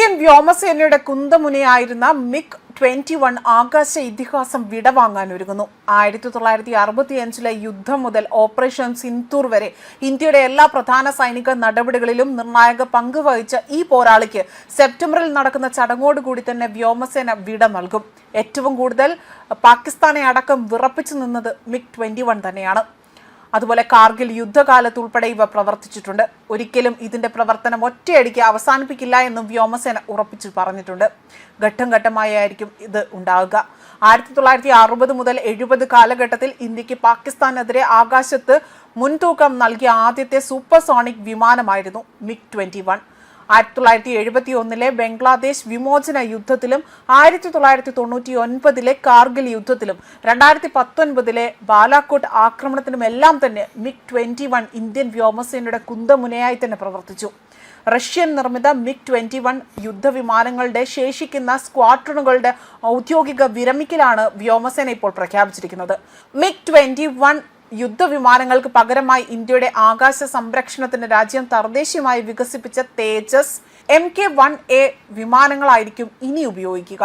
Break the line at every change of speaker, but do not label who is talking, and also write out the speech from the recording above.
Indian വ്യോമസേനയുടെ കുന്തമുനയായിരുന്ന MiG twenty one ആകാശ ഇതിഹാസം വിടവാങ്ങാൻ ഒരുങ്ങുന്നു ആയിരത്തി തൊള്ളായിരത്തി അറുപത്തി അഞ്ചിലെ യുദ്ധം മുതൽ ഓപ്പറേഷൻ സിന്തൂർ വരെ ഇന്ത്യയുടെ എല്ലാ പ്രധാന സൈനിക നടപടികളിലും നിർണായക പങ്ക് വഹിച്ച ഈ പോരാളിക്ക് സെപ്റ്റംബറിൽ നടക്കുന്ന ചടങ്ങോടുകൂടി തന്നെ വ്യോമസേന വിട നൽകും ഏറ്റവും കൂടുതൽ പാകിസ്ഥാനെ അടക്കം വിറപ്പിച്ചു നിന്നത് മിഗ് ട്വന്റി വൺ തന്നെയാണ്. അതുപോലെ കാർഗിൽ യുദ്ധകാലത്ത് ഉൾപ്പെടെ ഇവ പ്രവർത്തിച്ചിട്ടുണ്ട്. ഒരിക്കലും ഇതിന്റെ പ്രവർത്തനം ഒറ്റയടിക്ക് അവസാനിപ്പിക്കില്ല എന്നും വ്യോമസേന ഉറപ്പിച്ചു പറഞ്ഞിട്ടുണ്ട്. ഘട്ടം ഘട്ടമായായിരിക്കും ഇത് ഉണ്ടാവുക. ആയിരത്തി തൊള്ളായിരത്തി അറുപത് മുതൽ എഴുപത് കാലഘട്ടത്തിൽ ഇന്ത്യയ്ക്ക് പാകിസ്ഥാനെതിരെ ആകാശത്ത് മുൻതൂക്കം നൽകിയ ആദ്യത്തെ സൂപ്പർസോണിക് വിമാനമായിരുന്നു മിഗ് ട്വന്റി വൺ. ആയിരത്തി തൊള്ളായിരത്തി എഴുപത്തി ഒന്നിലെ ബംഗ്ലാദേശ് വിമോചന യുദ്ധത്തിലും ആയിരത്തി തൊള്ളായിരത്തി തൊണ്ണൂറ്റി ഒൻപതിലെ കാർഗിൽ യുദ്ധത്തിലും രണ്ടായിരത്തി പത്തൊൻപതിലെ ബാലാക്കോട്ട് ആക്രമണത്തിനുമെല്ലാം തന്നെ മിഗ് ട്വന്റി വൺ ഇന്ത്യൻ വ്യോമസേനയുടെ കുന്തമുനയായി തന്നെ പ്രവർത്തിച്ചു. റഷ്യൻ നിർമ്മിത മിഗ് ട്വന്റി വൺ യുദ്ധവിമാനങ്ങളുടെ ശേഷിക്കുന്ന സ്ക്വാഡ്രണുകളുടെ ഔദ്യോഗിക വിരമിക്കലാണ് വ്യോമസേന ഇപ്പോൾ പ്രഖ്യാപിച്ചിരിക്കുന്നത്. മിഗ് ട്വന്റി വൺ യുദ്ധവിമാനങ്ങൾക്ക് പകരമായി ഇന്ത്യയുടെ ആകാശ സംരക്ഷണത്തിന് രാജ്യം തർദ്ദേശീയമായി വികസിപ്പിച്ച Tejas M K one A വിമാനങ്ങളായിരിക്കും ഇനി ഉപയോഗിക്കുക.